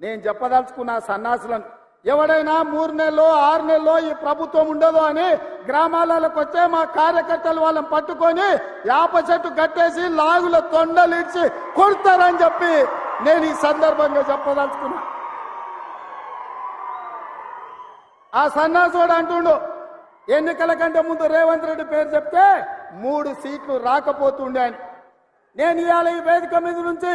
నేను చెప్పదలుచుకున్న సన్నాసులను ఎవడైనా మూడు నెలలో ఆరు నెలలో ఈ ప్రభుత్వం ఉండదు అని గ్రామాలకు వచ్చే మా కార్యకర్తలు వాళ్ళని పట్టుకొని యాప చెట్టు కట్టేసి లాగుల తొండలు ఇచ్చి కొడతారని చెప్పి నేను ఈ సందర్భంగా చెప్పదలుచుకున్నా. ఆ సన్నాసుడు అంటుండు ఎన్నికల కంటే ముందు రేవంత్ రెడ్డి పేరు చెప్తే మూడు సీట్లు రాకపోతుండే అని. నేను ఇవాళ ఈ వేదిక మీద నుంచి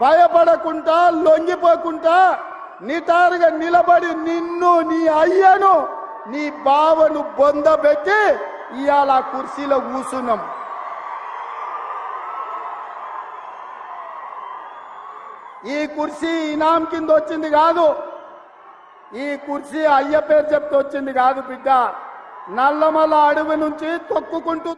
భయపడకుండా లొంగిపోకుండా నిటారుగా నిలబడి నిన్ను నీ అయ్యను నీ బావను బొందబెట్టి ఇవాళ కుర్చీలో కూసున్నాం ఈ కుర్చీ ఇనాం కింద వచ్చింది కాదు. ఈ కుర్చీ అయ్య పేరు చెప్తూ వచ్చింది కాదు బిడ్డ. నల్లమల అడవి నుంచి తొక్కుకుంటూ